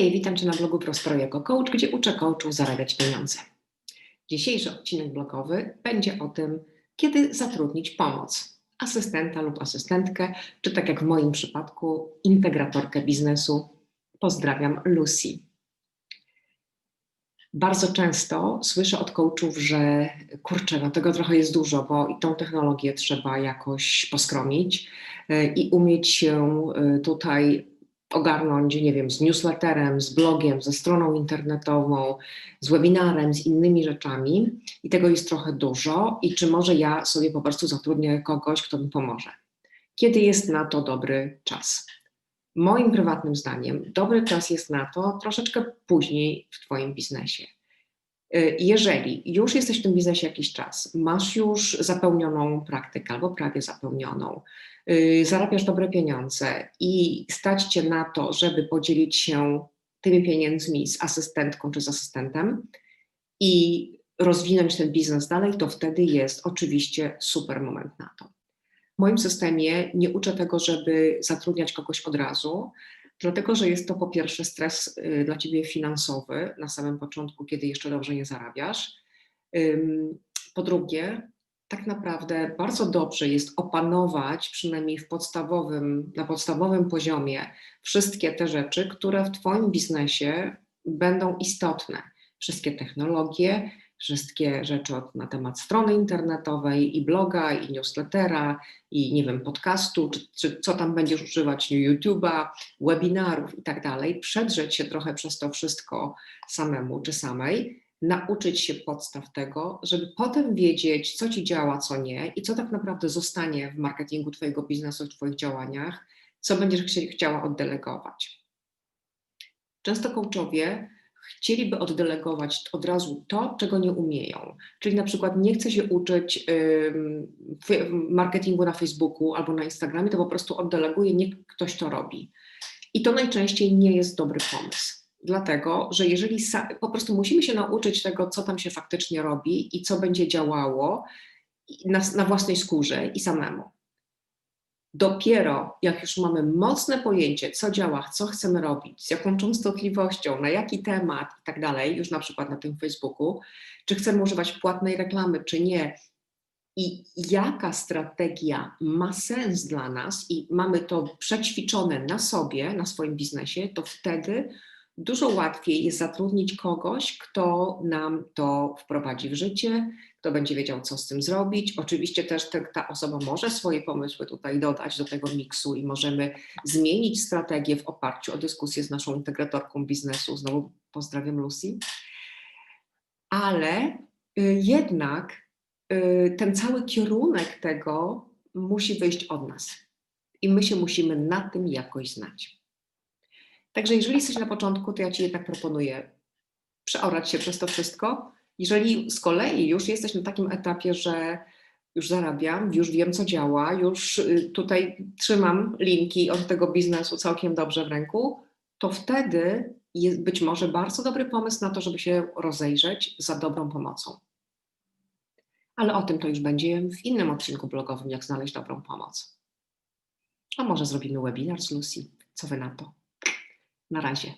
Hej, witam Cię na blogu Prospero jako coach, gdzie uczę coachów zarabiać pieniądze. Dzisiejszy odcinek blogowy będzie o tym, kiedy zatrudnić pomoc, asystenta lub asystentkę, czy tak jak w moim przypadku, integratorkę biznesu. Pozdrawiam, Lucy. Bardzo często słyszę od coachów, że kurczę, no tego trochę jest dużo, bo i tą technologię trzeba jakoś poskromić y, i umieć się y, tutaj ogarnąć, nie wiem, z newsletterem, z blogiem, ze stroną internetową, z webinarem, z innymi rzeczami i tego jest trochę dużo i czy może ja sobie po prostu zatrudnię kogoś, kto mi pomoże. Kiedy jest na to dobry czas? Moim prywatnym zdaniem dobry czas jest na to troszeczkę później w Twoim biznesie. Y, jeżeli już jesteś w tym biznesie jakiś czas, masz już zapełnioną praktykę albo prawie zapełnioną, yy, zarabiasz dobre pieniądze i stać cię na to, żeby podzielić się tymi pieniędzmi z asystentką czy z asystentem i rozwinąć ten biznes dalej, to wtedy jest oczywiście super moment na to. W moim systemie nie uczę tego, żeby zatrudniać kogoś od razu, dlatego że jest to po pierwsze stres y, dla ciebie finansowy na samym początku, kiedy jeszcze dobrze nie zarabiasz. Po drugie, tak naprawdę bardzo dobrze jest opanować, przynajmniej w podstawowym, na podstawowym poziomie, wszystkie te rzeczy, które w Twoim biznesie będą istotne. Wszystkie technologie, wszystkie rzeczy na temat strony internetowej i bloga, i newslettera, i nie wiem, podcastu, czy, czy co tam będziesz używać, YouTube'a, webinarów i tak dalej. Przedrzeć się trochę przez to wszystko samemu czy samej nauczyć się podstaw tego, żeby potem wiedzieć, co ci działa, co nie i co tak naprawdę zostanie w marketingu Twojego biznesu, w Twoich działaniach, co będziesz chciała oddelegować. Często coachowie chcieliby oddelegować od razu to, czego nie umieją. Czyli na przykład nie chce się uczyć marketingu na Facebooku albo na Instagramie, to po prostu oddeleguje, niech ktoś to robi. I to najczęściej nie jest dobry pomysł dlatego, że jeżeli po prostu musimy się nauczyć tego, co tam się faktycznie robi i co będzie działało na, na własnej skórze i samemu. Dopiero jak już mamy mocne pojęcie, co działa, co chcemy robić, z jaką częstotliwością, na jaki temat i tak dalej, już na przykład na tym Facebooku, czy chcemy używać płatnej reklamy, czy nie, i jaka strategia ma sens dla nas, i mamy to przećwiczone na sobie, na swoim biznesie, to wtedy dużo łatwiej jest zatrudnić kogoś, kto nam to wprowadzi w życie, kto będzie wiedział, co z tym zrobić. Oczywiście też te, ta osoba może swoje pomysły tutaj dodać do tego miksu i możemy zmienić strategię w oparciu o dyskusję z naszą integratorką biznesu. Znowu pozdrawiam Lucy. Ale y, jednak y, ten cały kierunek tego musi wyjść od nas. I my się musimy na tym jakoś znać. Także jeżeli jesteś na początku, to ja Ci jednak proponuję przeorać się przez to wszystko. Jeżeli z kolei już jesteś na takim etapie, że już zarabiam, już wiem, co działa, już y, tutaj trzymam linki od tego biznesu całkiem dobrze w ręku, to wtedy jest być może bardzo dobry pomysł na to, żeby się rozejrzeć za dobrą pomocą. Ale o tym to już będzie w innym odcinku blogowym, jak znaleźć dobrą pomoc. A może zrobimy webinar z Lucy? Co wy na to? Na razie.